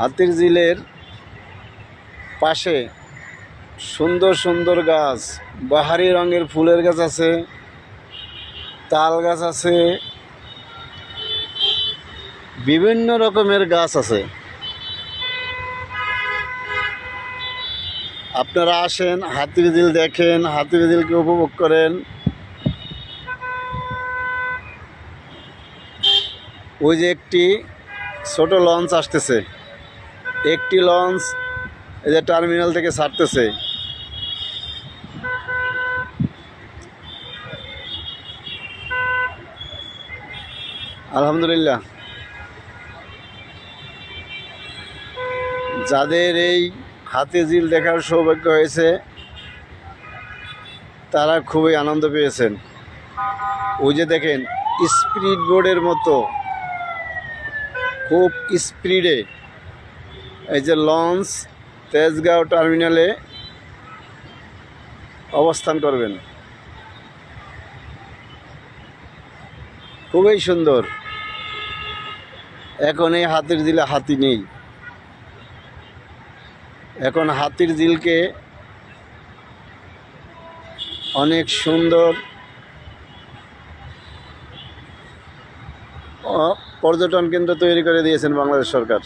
হাতির ঝিলের পাশে সুন্দর সুন্দর গাছ, বাহারি রঙের ফুলের গাছ আছে, তাল গাছ আছে, বিভিন্ন রকমের গাছ আছে। আপনারা আসেন, হাতির ঝিল দেখেন, হাতির ঝিলকে উপভোগ করেন। ওই যে একটি ছোট লঞ্চ আসতেছে। একটি লঞ্চ এই যে টার্মিনাল থেকে ছাড়তেছে। আলহামদুলিল্লাহ। যাদের এই হাতে জিল দেখার সৌভাগ্য হয়েছে, তারা খুবই আনন্দ পেয়েছেন। ওই যে দেখেন, স্পিড বোর্ডের মতো, খুব স্পিডে এই যে লঞ্চ, তেজগাঁও টার্মিনালে অবস্থান করবেন। খুবই সুন্দর। এখন এই হাতির দিলে হাতি নেই। এখন হাতির ঝিলকে অনেক সুন্দর পর্যটন কেন্দ্র তৈরি করে দিয়েছেন বাংলাদেশ সরকার।